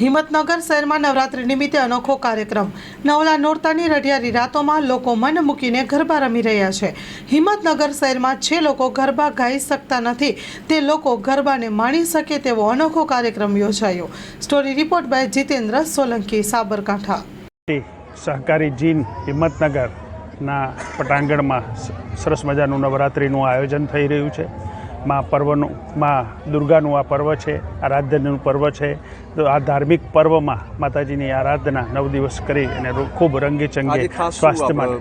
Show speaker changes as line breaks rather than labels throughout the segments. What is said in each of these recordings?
હિંમતનગર શહેરમાં નવરાત્રિ નિમિત્તે અનોખો કાર્યક્રમ. નવલા નોરતાની રઢિયારી રાતોમાં લોકો મન મૂકીને ગરબા રમી રહ્યા છે. હિંમતનગર શહેરમાં જે લોકો ગરબા ગાઈ શકતા નથી, તે લોકો ગરબાને માણી શકે તેવો અનોખો કાર્યક્રમ યોજાયો. Story report by Jitendra Solanki, Sabarkantha.
સહકારી જીન હિંમતનગરના પટાંગણમાં સરસ મજાનું નવરાત્રિનું આયોજન થઈ રહ્યું છે. માં પર્વનું માં દુર્ગાનું આ પર્વ છે આરાધ્યનું પર્વ છે. તો આ ધાર્મિક પર્વમાં માતાજીની આરાધના નવ દિવસ કરી અને ખૂબ
રંગેચંગે
સ્વાસ્થ્ય માટે.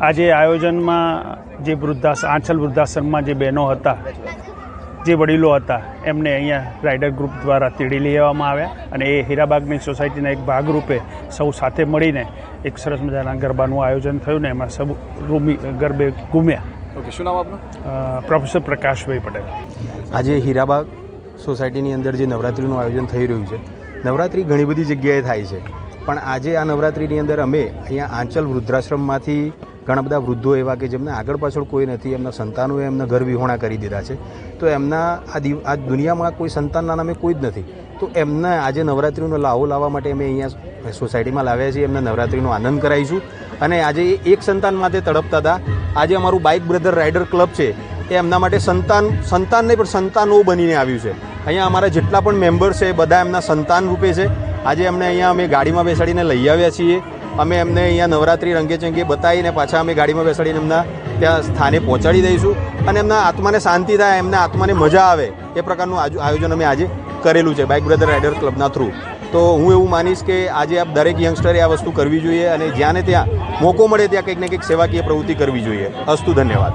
આજે આયોજનમાં જે વૃદ્ધાસ આંચલ વૃદ્ધાશ્રમમાં જે બહેનો હતા જે વડીલો હતા એમને અહીંયા રાઇડર ગ્રુપ દ્વારા તેડી લેવામાં આવ્યા અને એ હીરાબાગની સોસાયટીના એક ભાગરૂપે સૌ સાથે મળીને એક સરસ મજાના ગરબાનું આયોજન થયું ને એમાં સૌ રૂમી ગરબે ઘૂમ્યા
ઓકે શું નામ આપનું?
પ્રોફેસર પ્રકાશભાઈ પટેલ.
આજે હીરાબાગ સોસાયટીની અંદર જે નવરાત્રિનું આયોજન થઈ રહ્યું છે નવરાત્રિ ઘણી બધી જગ્યાએ થાય છે. પણ આજે આ નવરાત્રિની અંદર અમે અહીંયા આંચલ વૃદ્ધાશ્રમમાંથી ઘણા બધા વૃદ્ધો એવા કે જેમને આગળ પાછળ કોઈ નથી એમના સંતાનોએ એમના ઘર વિહોણા કરી દીધા છે. તો એમના આ દિવ આ દુનિયામાં કોઈ સંતાનના નામે કોઈ જ નથી. તો એમને આજે નવરાત્રિનો લાહો લાવવા માટે અમે અહીંયા સોસાયટીમાં લાવ્યા છીએ એમને નવરાત્રિનો આનંદ કરાવીશું. અને આજે એ એક સંતાન માટે તડપતા હતા આજે અમારું બાઇક બ્રધર રાઇડર ક્લબ છે, એ એમના માટે સંતાન સંતાન નહીં, પણ સંતાનો બનીને આવ્યું છે. અહીંયા અમારા જેટલા પણ મેમ્બર છે, બધા એમના સંતાન રૂપે છે. આજે એમને અહીંયા અમે ગાડીમાં બેસાડીને લઈ આવ્યા છીએ. અમે એમને અહીંયા નવરાત્રિ રંગે ચંગે બતાવીને પાછા અમે ગાડીમાં બેસાડીને એમના ત્યાં સ્થાને પહોંચાડી દઈશું. અને એમના આત્માને શાંતિ થાય, એમના આત્માને મજા આવે, એ પ્રકારનું આયોજન અમે આજે કરેલું છે બાઇક બ્રધર રાઇડર ક્લબના થ્રુ તો હું એવું માનીશ કે આજે આપ દરેક યંગસ્ટરે આ વસ્તુ કરવી જોઈએ અને જ્યાં ને ત્યાં મોકો મળે ત્યાં કંઈક ને કંઈક સેવાકીય પ્રવૃત્તિ કરવી જોઈએ. અસ્તુ ધન્યવાદ.